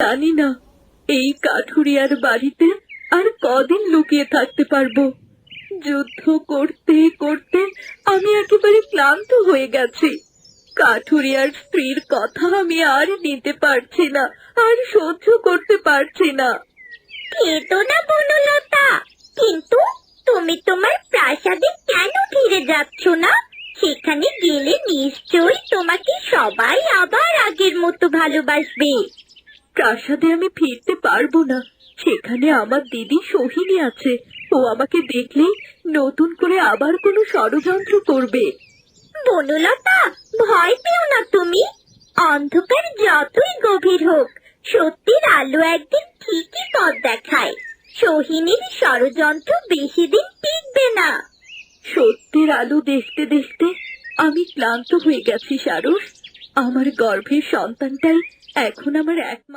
জানি না, এই কাঠুরিয়ার বাড়িতে আর কদিন লুকিয়ে থাকতে পারব। যুদ্ধ করতে করতে আমি একেবারে ক্লান্ত হয়ে গেছি। কাঠুরিয়ার স্ত্রীর কথা আমি আর নিতে পারছি না, আর সহ্য করতে পারছি না। কেতো না বনলতা, কিন্তু তুমি তোমার প্রাসাদে কেন ফিরে যাচ্ছ না? সেখানে গেলে নিশ্চয়ই তোমাকে সবাই আবার আগের মতো ভালোবাসবে। প্রাসাদে আমি ফিরতে পারব না? সেখানে আমার দিদি সোহিনী আছে। ও আমাকে দেখলেই নতুন করে আবার কোনো ষড়যন্ত্র করবে। বনলতা ভয় পেও না তুমি। অন্ধকার যতই গভীর হোক সত্যির আলো একদিন ঠিকই পথ দেখায়। সোহিনীর ষড়যন্ত্র বেশি দিন টিকবে না। সত্যের আলো দেখতে দেখতে আমি ক্লান্ত হয়ে গেছি সারস। আমার গর্ভের সন্তানটাই এখন আমার একমাত্র